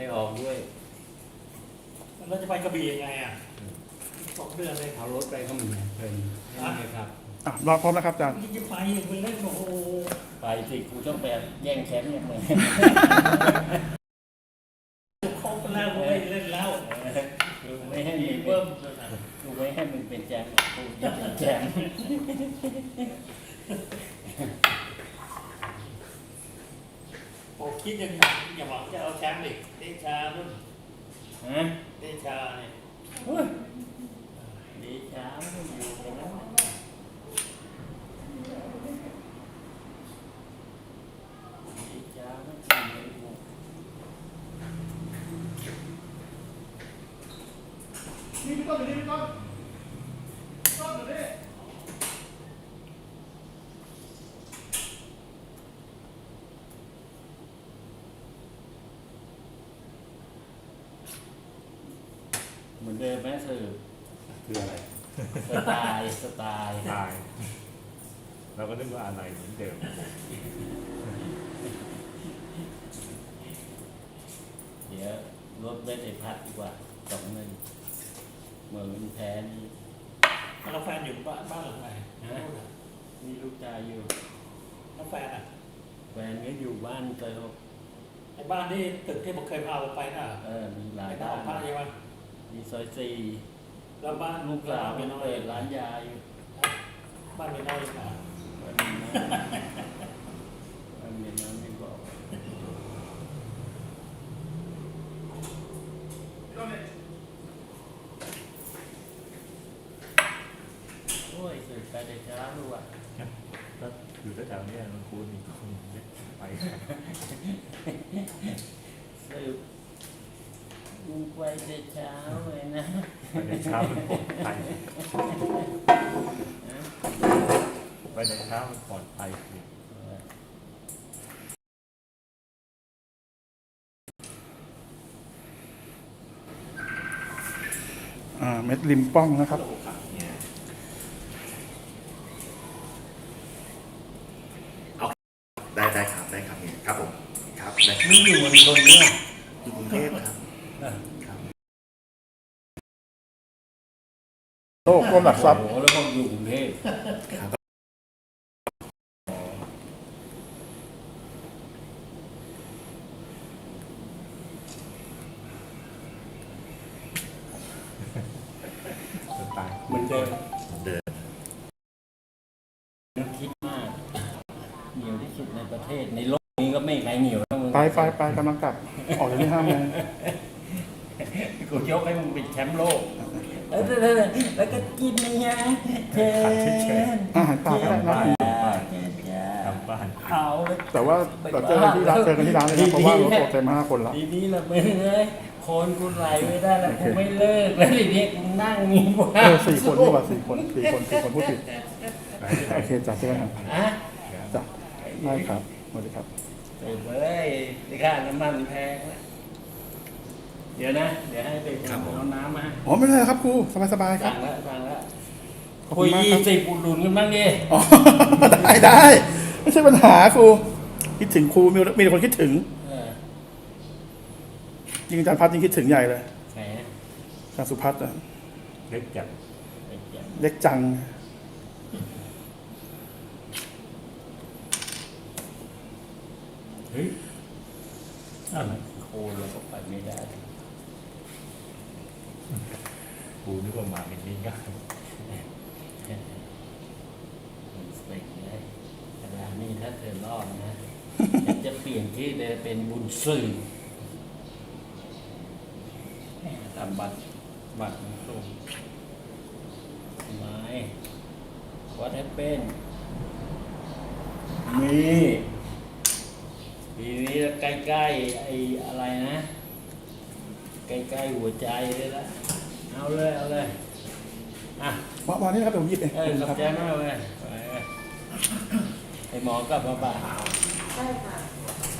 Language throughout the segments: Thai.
ไม่ออกด้วย เราจะไปกระบี่ยังไงอะสองเดือนเลยเอารถไปก็มีเพลินไม่มีครับ อะรอพร้อมนะครับอาจารย์มันจะไปไปเล่นโอ้โห ไปสิกูต้องไปแย่งแชมป์เนี่ยมึง คบกันแล้วก็ไม่เล่นแล้ว กูไม่ให้มึงเป็ เบิ้ น ม กูไม่ให้มึงเป็นแชมป์กูจะเป็นแชมป์ โอ้คิดยังไงอย่าหวังจะเอาแชมป์อีกเดชารุ่น ฮะเดชาเนี่ย อุ้ยดีช้าไม่อยู่ตรงนั้นดีช้าไม่อยู่ นี่พี่ต้นอยู่นี่พี่ต้นต้นอยู่นี่ เหมือนเดิมไหมสื่อ คืออะไร ส ไตล์สไตล์ตายเราก็นึกว่าอะไรเหมือนเดิมเดี๋ยวรถไม่ได้พัดดีกว่าสองหนึ่งเมืองมันแพ้นี่แล้วแฟนอยู่บ้านบ้านหลังไหนฮะมีลูกชายอยู่แล้วแฟนอะแฟนก็อยู่บ้านเกิดไอ้บ้านที่ตึกที่ผมเคยพาเราไปน่ะเออมีหไปลายบ้าบ้านนพระใช่ไหมมีซอยสี่ แล้วบ้านลูกสาวเป็นน้อยเปิดร้านยาอยู่ บ้านเป็นน้อยอยู่นะวันนี้นะวันนี้นะไม่บอก พี่ต้นเนี่ย โอ้ยสื่อไปแต่เช้าด้วย ก็อยู่แถวๆเนี้ยมันคูณอีกคนไป สืบกูไปแต่เช้าเลยนะ ไปในเช้ามันปลอดภัยไปในเช้ามันปลอดภัยสิอ่าเม็ดริมป้องนะครับได้ได้ครับได้ครับเนี่ยครับผมครับได้ครับนี่อยู่บนชนเนี่ย โลกร่วมหลักทรัพย์โอ้โหแล้วก็อยู่กรุงเทพสไตล์เหมือนเดิมเดินคิดมากเหนียวที่สุดในประเทศในโลกนี้ก็ไม่มีใครเหนียวเท่ามึงไปไปไปกำลังกลับ ออกจากที่ห้าโมงกูยกให้มึงเป็นแชมป์โลก แล้วแล้วแล้วแล้วก็กินนี่ไงเชิญอาหารป่าก็ได้นะทำบ้านเอาเลยแต่ว่าเราเจอกันที่ร้านเจอกันที่ร้านเลยนะเพราะว่ารถโตเต็มห้าคนแล้วทีนี้ละมึงเลยคนกูไหลไม่ได้แล้วกูไม่เลิกแล้วทีนี้กูนั่งมีว่าเออสี่คนดีกว่าสี่คนสี่คนสี่คนพูดผิดไปที่ไหนโอเคจ้ะเจอกันครับอะจ้ะได้ครับสวัสดีครับเปิดเลยที่ค่าน้ำมันแพงนะ เดี๋ยวนะ เดี๋ยวให้ไปเอาน้ำมาอ๋อไม่เป็นไรครับครูสบายๆครัสั่บ งแล้วสั่งแล้วขอบคุคุยณมากยี่ครับ สิบอุดหนุนกันบ้างดิอ๋อ ได้ได้ไม่ใช่ปัญหาครูคิดถึงครูมีมีแต่คนคิดถึงเออยิงอาจารย์พัฒน์ยิงคิดถึงใหญ่เลยใครนะอาจารย์สุพัฒน์อะเล็กจัดไอ้เจ้าเล็กจัง เฮ้ยอะไร โคเราก็ไปไม่ได้ กูนึกว่ามาเป็นนี่ง่ายมันเซ็งเลยเวลานี้ถ้าเธอรอดนะฉันจะเปลี่ยนชื่อเลยเป็นบุญสื่อแหม่ตามบัตรบัตรมันส่งไม่วัดให้เป็นมีทีนี้ใกล้ๆไอ้อะไรนะ ใกล้ๆหัวใจเลยละ เอาเลยเอาเลยอะวางวางนี่นะครับเดี๋ยวผมหยิบเองเออขอบใจมากเลยไปเลยไอหมอกลับมาบ่าใช่ค่ะ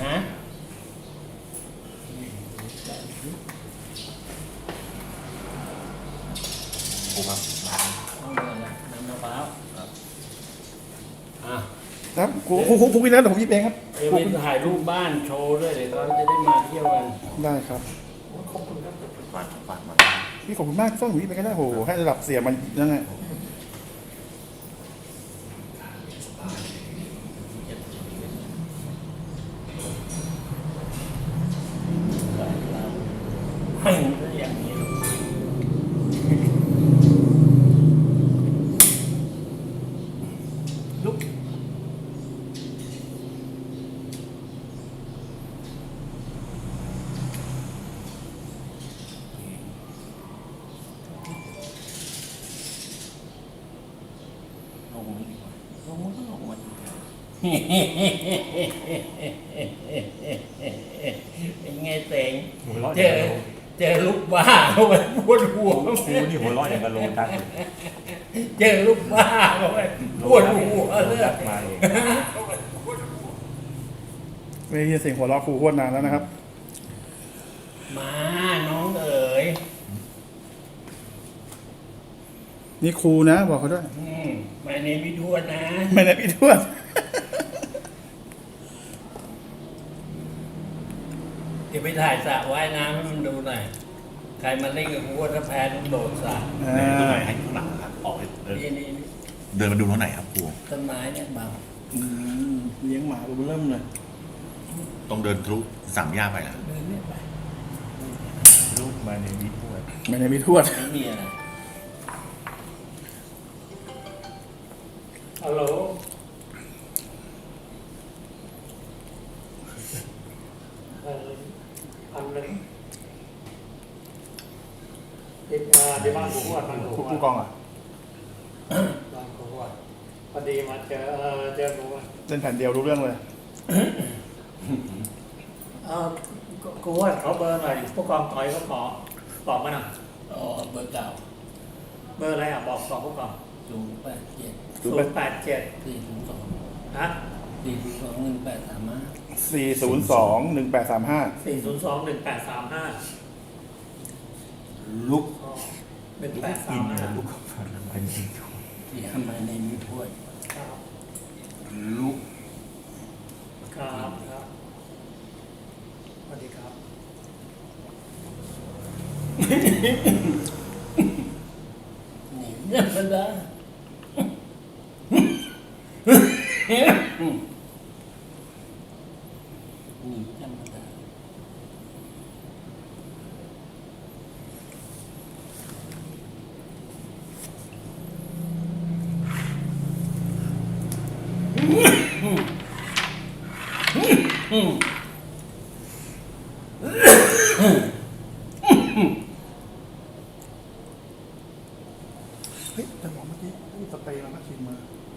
ฮะกูครับเอาเลยนะน้ำมะพร้าวอะครับครูครูครูครูกินแล้วเดี๋ยวผมหยิบเองครับเเดี๋ยวไปถ่ายรูปบ้านโชว์ด้วยเดี๋ยวเขาจะได้มาเที่ยวกัน ได้ครับ ขอบคุณครับฝากฝากมา พี่ขอบคุณมากต้องหวีไปก็ได้โหให้ระดับเสียมันยังไง ให้มันอย่างนี้ ลุก ลงมาดีกว่าลงมาก็ลงมาดีกว่า เป็นไงเตงหัวเราะเจอย่างอกับโลเจอลูกบ้าเข้าไปปวดหัวครูนี่หัวเราะอย่างกับโลตัสเจอลูกบ้าเข้าไปปวดหัวเลยโตัสมาเองไม่ได้ยินเสียงหัวเราะครูโคตรนานแล้วนะครับ มาน้องเอ๋ยนี่ครูนะ บอกเขาด้วยอืมมาในพิทวดนะไม่ได้พี่ทวด เดี๋ยว ไปถ่ายสระว่ายน้ำให้มันดูหน่อย ใครมาเล่นกับกูว่าถ้าแพ้ต้องโดดสระอ่ไหนตรงไหนาให้หลังครับออกไปเออนี่นี่นี่เดินมาดูตรงไหนครับครูต้นไม้เนี่ยบังอืมเลี้ยงหมาตัวเริ่มเลยต้องเดินทะลุสามย่าไปนะเดินเนี่ยไปลูกมาในวิทย์ด้วยไม่ได้พี่ทวด ไม่มีอะไรฮัลโหลเอ่ อพันหนึ่งที่อ่าที่บ้านผมว่าบ้านผมครูว่าผู้กองอะบ้านผมว่าพอดีมาเจอเออเจอผมว่าเล่นแผ่นเดียวรู้เรื่องเลย เออกูว่าเขาเบอร์หน่อยผู้กองต่อยเขาขอบอกมาหน่อยอ๋อเบอร์เก่าเบอร์อะไรอะบอกสองผู้กองศูนย์แปดเจ็ดศูศูนย์นย์แปดเจ็ดสี่ศูนย์สองนะสี่ศูนย์สองหนึ่งแปดสามห้าสี่ศูนย์สองหนึ่งแปดสามห้าสี่ศูนย์สองหนึ่งแปดสามห้าลุกหนึ่งแปดสาอิมนห้ากับลูกฟันเป็นจริงเสียมาในพิทวดครับลุกครับครับสวัสดีครับหนีธรรมดาหนีธรรมดา เฮ้ยแต่บอกเมื่อกี้พูดสเปรย์มันก็ชิมมา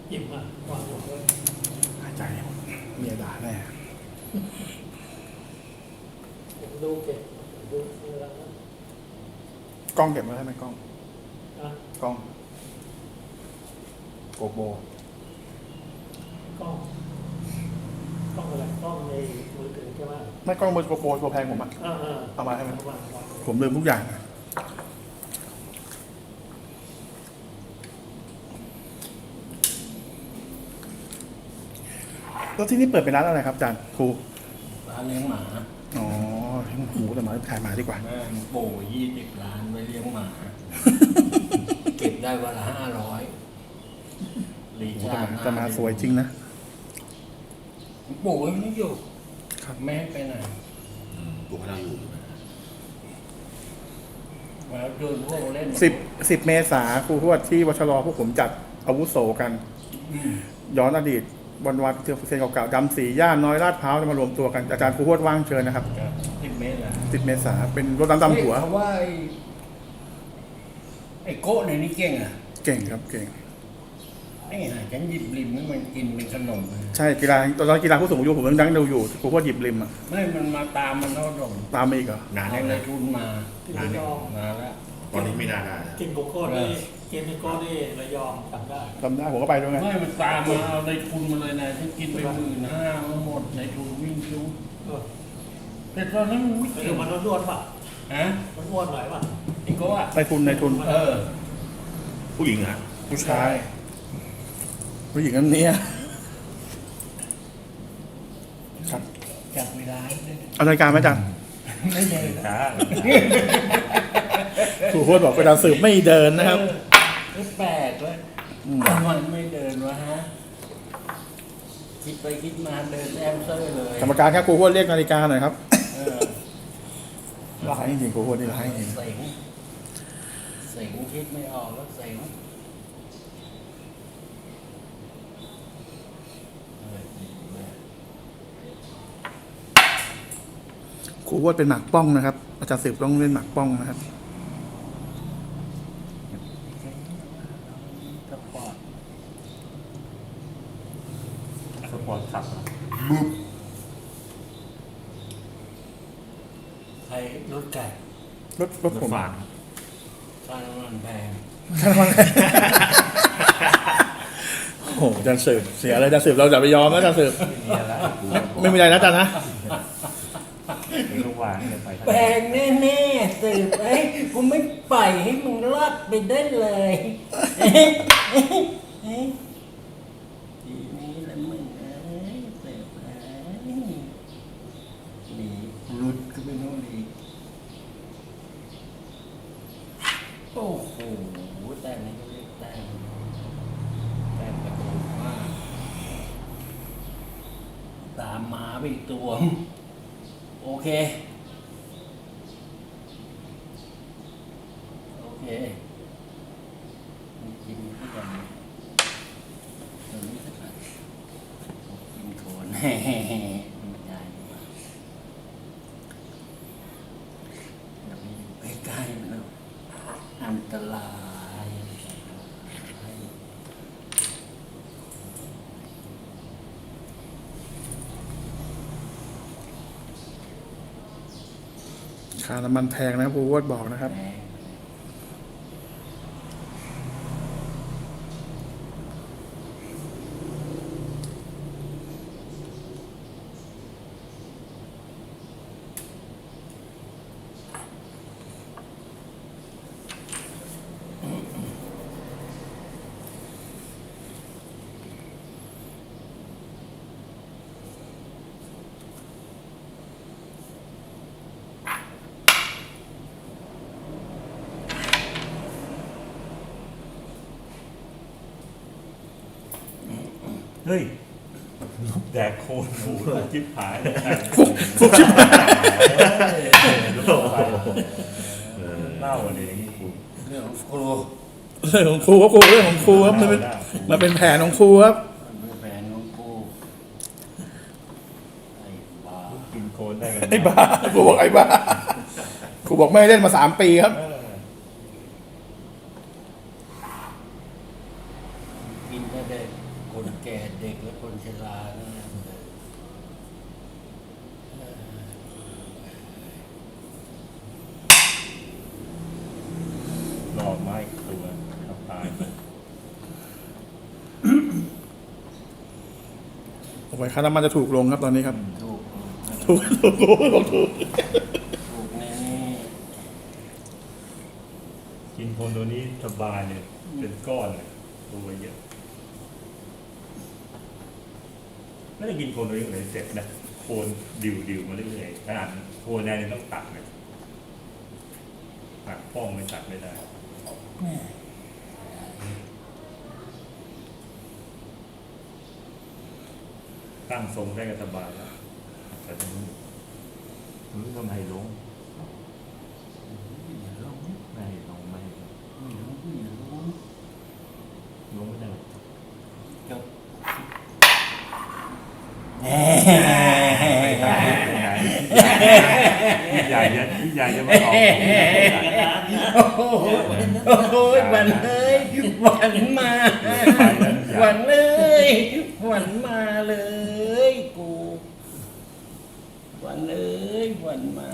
หยิบมาวางลงเลยหายใจหมดเมียด่าแน่ผมดูเก็บดูเวลานะกล้องเก็บไว้ให้ไหมกล้องอะกล้องโกโบกล้อง กล้องอะไรกล้องในมือถือใช่ไหมไม่กล้องมือโกโบตัวแพงผมอะอ่าอ่าเอามาให้ไหมเอามาเอามาผมลืมทุกอย่างอะแล้วที่นี่เปิดเป็นร้านอะไรครับอาจารย์ครูร้านเลี้ยงหมาอ๋อหมูแต่หมาถ่ายหมาดีกว่า แม่งโป่ยี่สิบล้านไว้เลี้ยงหมา เก็บได้วันละห้าร้อยลีโอ้ชาแต่หมาแต่หมาสวยจริงนะ ปู่ยังไม่อยู่ครับแม่ให้ไปไหนตัวพระเราอยู่อยู่นะมาดูพวกเล่นสิบสิบเมษาครูทวดที่วชรพวกผมจัดอาวุโสกันอืมย้อนอดีตวันวันเจอเซนเก่าๆดำสีย่านน้อยลาดพร้าวจะมารวมตัวกันอาจารย์ครูทวดว่างเชิญนะครับครับสิบเมตรละสิบเมษาเป็นรถน้ำดำหัวเฮ้ยเขาว่าไอ้ไอ้โก้ในนี้เก่งอะ เก่งครับเก่ง ไอ้ห่าฉันหยิบริมให้มันกินเป็นขนมเลยใช่กีฬาตอนนั้นกีฬาผู้สูงอายุผมยังดังดูอยู่ครูทวดหยิบริมอะไม่มันมาตามมันแล้วดมตามมาอีกเหรอนานให้แล้วในนะทุนมาที่นานระยแล้วองนานแล้วตอนนี้ไม่น่าได้นะกินโกโก้นี่กินโกโก้นี่ระยองจำได้จำได้ผมก็ไปด้วยไงไม่มันตามมาเอาในทุนมาเลยนะฉันกินไปหมื่นห้าหมดในทุนวิ่งคิ้วเออแต่ตอนนั้นมันไม่เอเก่องมันอ้วนๆป่ะฮะมันอ้วนหน่อยป่ะไอ้โก้อะในทุนในทุน เออ ผู้หญิงเหรอผู้ชาย ผู้หญิงนั่นเนี่ยร้ายเลยเอารายการไหมอาจารย์ไม่เดินช้าครูโคตรบอกอาจารย์สืบไม่เดินนะครับ เออแปลกเลยอืม ทำไมไม่เดินวะฮะ คิดไปคิดมาเดินแอมเซอร์เลยกรรมการครับครูโคตรเรียกนาฬิกาหน่อยครับเออร้ายจริงๆครูโคตรนี่ร้ายจริงเสงเสงคิดไม่ออกแล้วเสงเออดีมาก ครูโคตรเป็นหมากป้องนะครับ อาจารย์สืบต้องเล่นหมากป้องนะครับสปอร์ตสปอร์ตขับอะใครรถไก่รถรถผมฝานค่าน้ำมันแพงโอ้โหอาจารย์สืบเสียเลยอาจารย์สืบเราอย่าไปยอมนะอาจารย์สืบ มีอะไรกูไม่มีอะไรนะอาจารย์นะมีลูก วางเนี่ยไปลงแน่ๆสืบเอ้ยกูไม่ปล่อยให้มึงรอดไปได้เลยเอ๊ะเอ๊ะเอ๊ะทีนี้แหละมึงเอ้ยสืบเอ้ยหนีหลุดก็ไปโน่นอีกโอ้โหแต่นี่ก็เรียกแต่งแต่งกระโดดมากตามหมาไปอีกตัว โอเค โอเคมีกินที่กันตรงนี้สักหน่อยกิ คนแฮ่ไม่ได้ดีกว่าอย่าไปใกล้มันนะอันตรายอันตรายค่าน้ำมันแพงนะครับครูโคตรบอกนะครับ แพง เฮ้ยลูกแดกโคนหูจิ๊บหายฟุกฟุกชิบหายเล่าอะไรอย่างนี้กูเรื่องของครูเรื่องของครูครับครูเรื่องของครูครับมันเป็นมันเป็นแผนของครูครับมันเป็นแฟนของครูไอ้บ้ากินโคนได้กันไอ้บ้าครูบอกไอ้บ้าครูบอกไม่เล่นมาสามปีครับ เออ กินก็ได้คนแก่เด็กและคนชรานั่นแหละ หลอกไม้ตัวทำตาย โอ้ยค่าน้ำมันจะถูกลงครับตอนนี้ครับ ถูกถูกถูกครูบอกถูกถูกแน่กินโคนตัวนี้สบายเนี่ยเป็นก้อนเลยตัวเยอะไม่ได้กินโคนตัวนี้เลยเสร็จนะโคนดิวดิวมาเรื่อยๆขนาดโคนแดงเนี่ยต้องตัดเลยตัดป้องไม่ตัดไม่ได้ ๆแม่ ตั้งทรงได้ก็สบายแล้วแต่ตรงนี้มันทำไมลงอย่าลงไม่ให้ลงไม่ให้ลงอย่าลงอย่าลงลงไม่ได้จบไม่ได้ไม่ได้พี่ใหญ่จะพี่ใหญ่จะมาออกโอ้โหโอ้โหวันเลยวันมาวันเลยวันมาเลยกู วันเอ้ยวันมา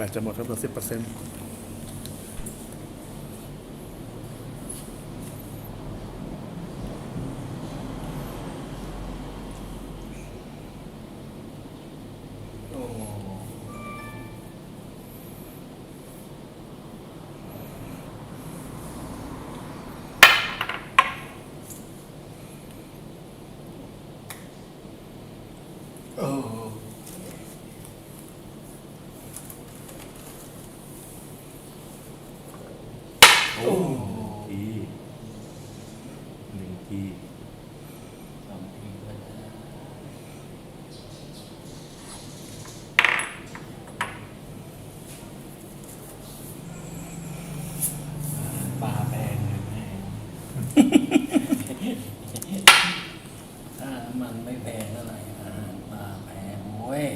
Basta, mostrando 100%. หนึ่งที สองทีก็ได้ปลาแพงเลยแม่ ถ้าน้ำมันไม่แพงเท่าไหร่อาหารปลาแพงเว้ย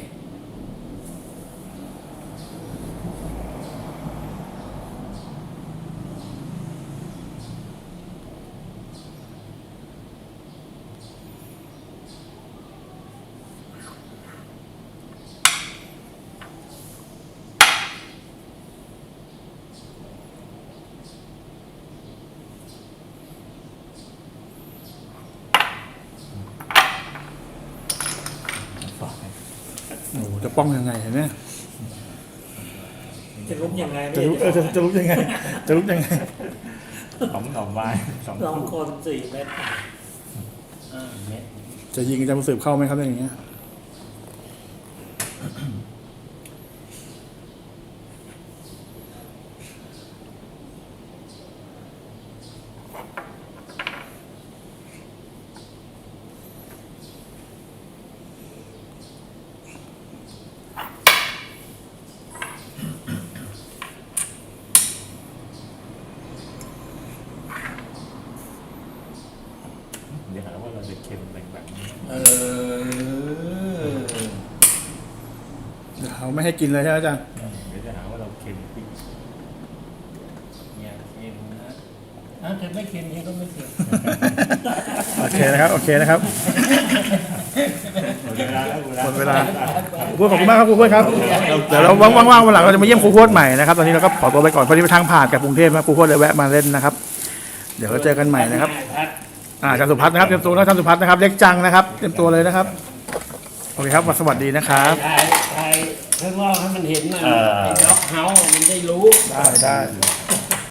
โอ้โหจะ ป้องยังไงเนี่ยจะลุกยังไงจะลุกเออจะจะลุกยังไง จะลุกยังไงสองดอกไม้สองสองคู่คนสี่เมตรอ่าเม็ดจะยิงอาจารย์บุญสืบเข้าไหมครับอย่างเงี้ย เดี๋ยวหาว่าเราจะเค็มแบ่งๆนี้ เออ เดี๋ยวเขาไม่ ให้กินเลยใช่ไหมอาจารย์เดี๋ยวจะหาว่าเราเค็มปิ๊กอย่าเค็มนะอะถ้าไม่เค็มนี่ก็ไม่เค็มโอเคนะครับ โอเคนะครับหมดเวลาแล้วหมดเวลาครูพวดขอบคุณมากครับครูพวดครับเดี๋ยวเราว่างๆวันหลังเราจะมาเยี่ยมครูพวดใหม่นะครับตอนนี้เราก็ขอตัวไปก่อนพอดีไปทางผ่านกับกรุงเทพนะครูพวดเลยแวะมาเล่นนะครับ เดี๋ยวเราเจอกันใหม่นะครับอ่าอาจารย์สุพัฒน์นะครับเตรียมตัวนะอาจารย์สุพัฒน์นะครับ เล็กจังนะครับเตรียมตัวเลยนะครับโอเคครับสวัสดีนะครับถ่ายถ่าย ข้างนอกให้มันเห็นนะไอ้ด็อกเฮาส์มันได้รู้ ได้ได้